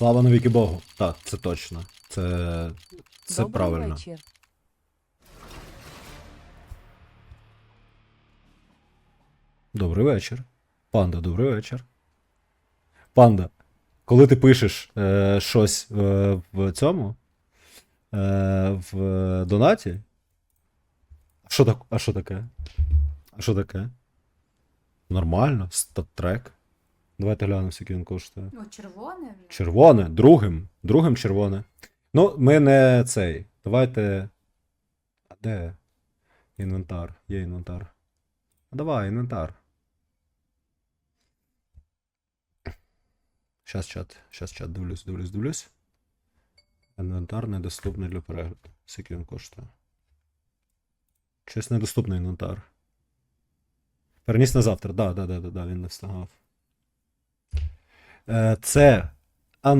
Слава навіки Богу. Так, це точно. Це. Це Добрий правильно. вечір. Добрий вечір. Панда, добрий вечір. Панда, коли ти пишеш е, щось е, в цьому, е, в донаті. Що, так, а що таке? А що таке? Нормально, стат-трек. Давайте глянемо, скільки він коштує. О, червоне. Червоне, другим. Другим червоне. Ну, ми не цей. Давайте. А де? Інвентар. Є інвентар. А давай, інвентар. Щас чат. Щас чат. Дивлюсь, дивлюсь, дивлюсь. Інвентар недоступний для перегляду. Скільки він коштує? Щось недоступний інвентар. Переніс на завтра. Да, да, да, да, да, він не встигав. Е, Це. А ну,